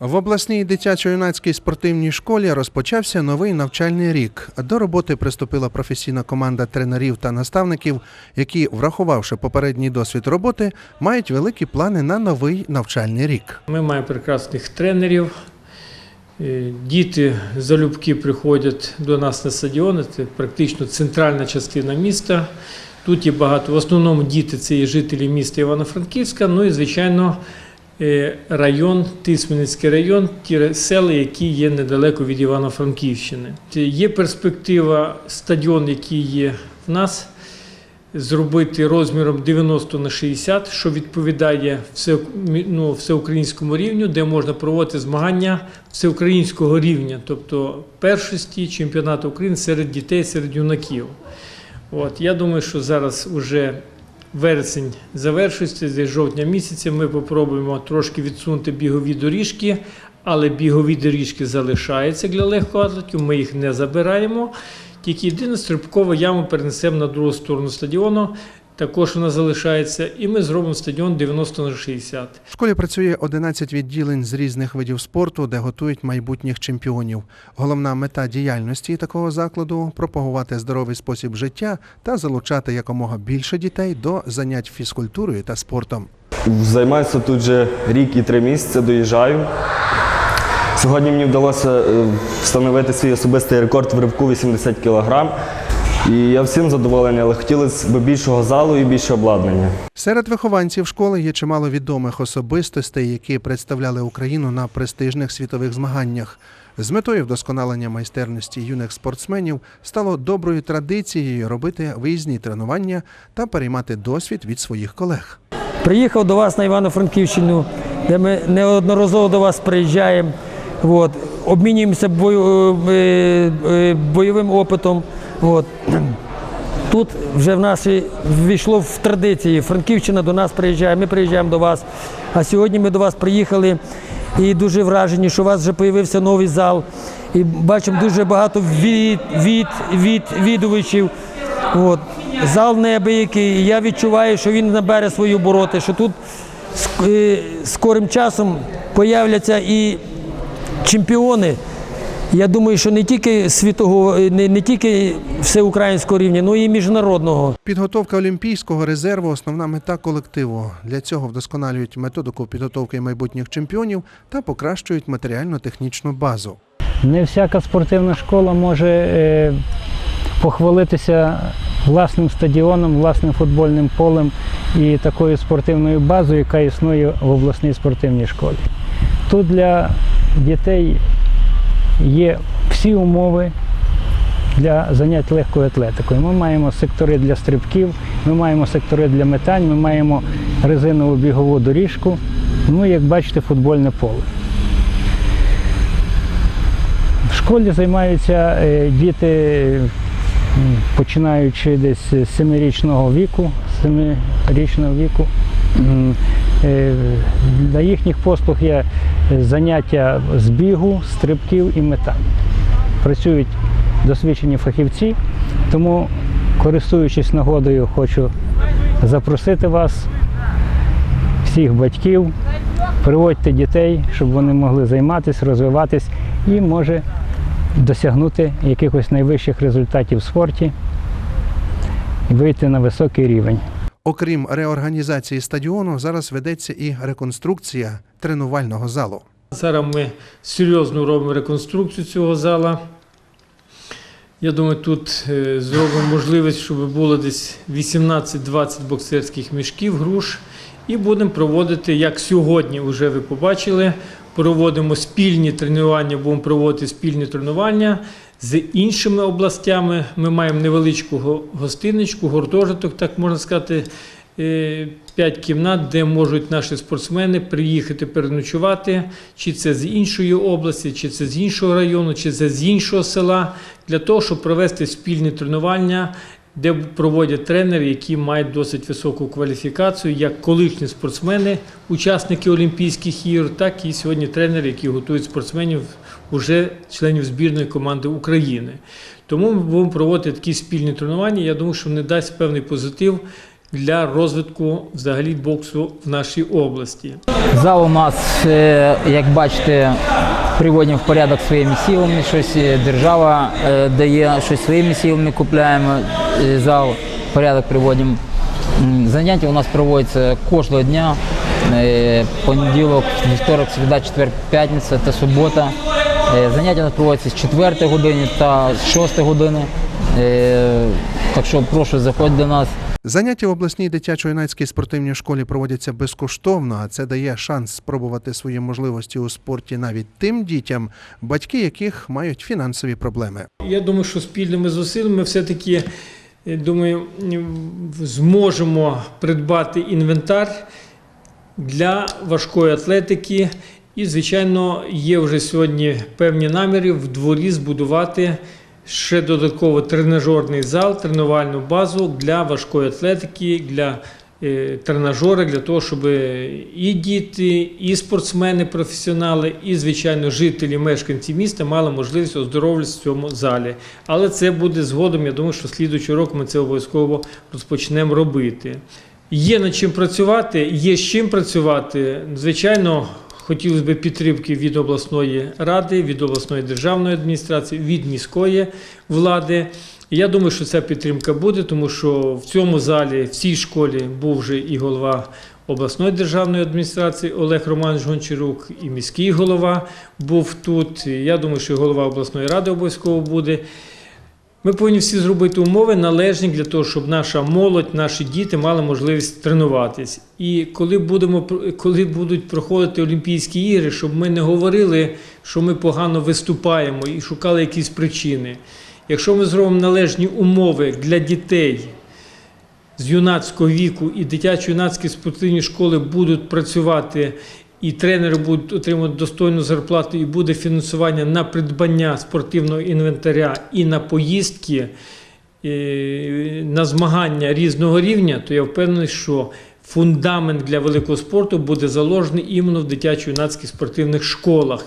В обласній дитячо-юнацькій спортивній школі розпочався новий навчальний рік. До роботи приступила професійна команда тренерів та наставників, які, врахувавши попередній досвід роботи, мають великі плани на новий навчальний рік. Ми маємо прекрасних тренерів. Е, Діти залюбки приходять до нас на стадіони. Це практично центральна частина міста. Тут є багато. В основному діти це є жителі міста Івано-Франківська. Ну і, звичайно, район, Тисменницький район, ті села, які є недалеко від Івано-Франківщини. Е, Є перспектива стадіон, який є в нас зробити розміром 90 на 60, що відповідає все, ну, всеукраїнському рівню, де можна проводити змагання всеукраїнського рівня, тобто першості чемпіонату України серед дітей, серед юнаків. От, я думаю, що зараз вже вересень завершується, з жовтня місяця ми попробуємо трошки відсунути бігові доріжки, але бігові доріжки залишаються для легкоатлетів, ми їх не забираємо. Тільки єдине стрибкову яму перенесемо на другу сторону стадіону. Також вона залишається, і ми зробимо стадіон 90 на 60. В школі працює 11 відділень з різних видів спорту, де готують майбутніх чемпіонів. Головна мета діяльності такого закладу пропагувати здоровий спосіб життя та залучати якомога більше дітей до занять фізкультурою та спортом. Займаюся тут вже рік і три місяці, доїжджаю. Сьогодні мені вдалося е, встановити свій особистий рекорд в ривку 80 кг. І я всім задоволений, але хотілося б більшого залу і більше обладнання. Серед вихованців школи є чимало відомих особистостей, які представляли Україну на престижних світових змаганнях. З метою вдосконалення майстерності юних спортсменів стало доброю традицією робити виїзні тренування та переймати досвід від своїх колег. Приїхав до вас на Івано-Франківщину, де ми неодноразово до вас приїжджаємо, от, обмінюємося е, е, бойовим опитом. От. Тут вже в нас і ввійшло в традиції. Франківщина до нас приїжджає, ми приїжджаємо до вас. А сьогодні ми до вас приїхали і дуже вражені, що у вас вже з'явився новий зал. І бачимо дуже багато від, від, від, відувачів. От. Зал неабиякий. Я відчуваю, що він набере свої обороти, що тут е, скорим часом появляться і чемпіони. Я думаю, що не тільки світового, не, не тільки всеукраїнського рівня, але і міжнародного. Підготовка олімпійського резерву основна мета колективу. Для цього вдосконалюють методику підготовки майбутніх чемпіонів та покращують матеріально-технічну базу. Не всяка спортивна школа може е, похвалитися власним стадіоном, власним футбольним полем і такою спортивною базою, яка існує в обласній спортивній школі. Тут для дітей є всі умови для занять легкою атлетикою. Ми маємо сектори для стрибків, ми маємо сектори для метань, ми маємо резинову бігову доріжку, ну, як бачите, футбольне поле. В школі займаються е, діти, починаючи десь з семирічного віку, семирічного віку. Е, Для їхніх послуг є заняття з бігу, стрибків і метань. Працюють досвідчені фахівці, тому, користуючись нагодою, хочу запросити вас, всіх батьків, приводьте дітей, щоб вони могли займатися, розвиватись і може досягнути якихось найвищих результатів в спорті і вийти на високий рівень. Окрім реорганізації стадіону, зараз ведеться і реконструкція тренувального залу. Зараз ми серйозно робимо реконструкцію цього зала. Я думаю, тут е, зробимо можливість, щоб було десь 18-20 боксерських мішків, груш. І будемо проводити, як сьогодні вже ви побачили, проводимо спільні тренування, будемо проводити спільні тренування з іншими областями. Ми маємо невеличку го- гостиничку, гуртожиток, так можна сказати, е, п'ять кімнат, де можуть наші спортсмени приїхати переночувати, чи це з іншої області, чи це з іншого району, чи це з іншого села, для того, щоб провести спільні тренування, де проводять тренери, які мають досить високу кваліфікацію, як колишні спортсмени, учасники Олімпійських ігор, так і сьогодні тренери, які готують спортсменів, уже членів збірної команди України. Тому ми будемо проводити такі спільні тренування. Я думаю, що вони дасть певний позитив для розвитку взагалі боксу в нашій області. Зал у нас, е, як бачите, приводимо в порядок своїми силами. Щось е, держава е, дає, щось своїми силами купляємо. Зал порядок приводимо. Заняття у нас проводяться кожного дня. Е, Понеділок, вівторок, середа, четвер, п'ятниця та субота. Е, Заняття у нас проводяться з 4 години та з 6 години. Е, Так що прошу заходьте до нас. Заняття в обласній дитячо-юнацькій спортивній школі проводяться безкоштовно, а це дає шанс спробувати свої можливості у спорті навіть тим дітям, батьки яких мають фінансові проблеми. Я думаю, що спільними зусиллями все-таки е, думаю, зможемо придбати інвентар для важкої атлетики. І, звичайно, є вже сьогодні певні наміри в дворі збудувати ще додатково тренажерний зал, тренувальну базу для важкої атлетики, для е, тренажера, для того, щоб і діти, і спортсмени, професіонали, і, звичайно, жителі, мешканці міста мали можливість оздоровлюватися в цьому залі. Але це буде згодом. Я думаю, що слідуючий року ми це обов'язково розпочнемо робити. Є над чим працювати, є з чим працювати. Звичайно, хотілося б підтримки від обласної ради, від обласної державної адміністрації, від міської влади. Я думаю, що ця підтримка буде, тому що в цьому залі, в цій школі був вже і голова обласної державної адміністрації Олег Романович Гончарук, і міський голова був тут. Я думаю, що голова обласної ради обов'язково буде. Ми повинні всі зробити умови належні для того, щоб наша молодь, наші діти мали можливість тренуватись. І коли будемо коли будуть проходити Олімпійські ігри, щоб ми не говорили, що ми погано виступаємо і шукали якісь причини. Якщо ми зробимо належні умови для дітей з юнацького віку і дитячо-юнацькі спортивні школи будуть працювати, і тренери будуть отримувати достойну зарплату, і буде фінансування на придбання спортивного інвентаря і на поїздки, і на змагання різного рівня, то я впевнений, що фундамент для великого спорту буде заложений іменно в дитячо-юнацьких спортивних школах.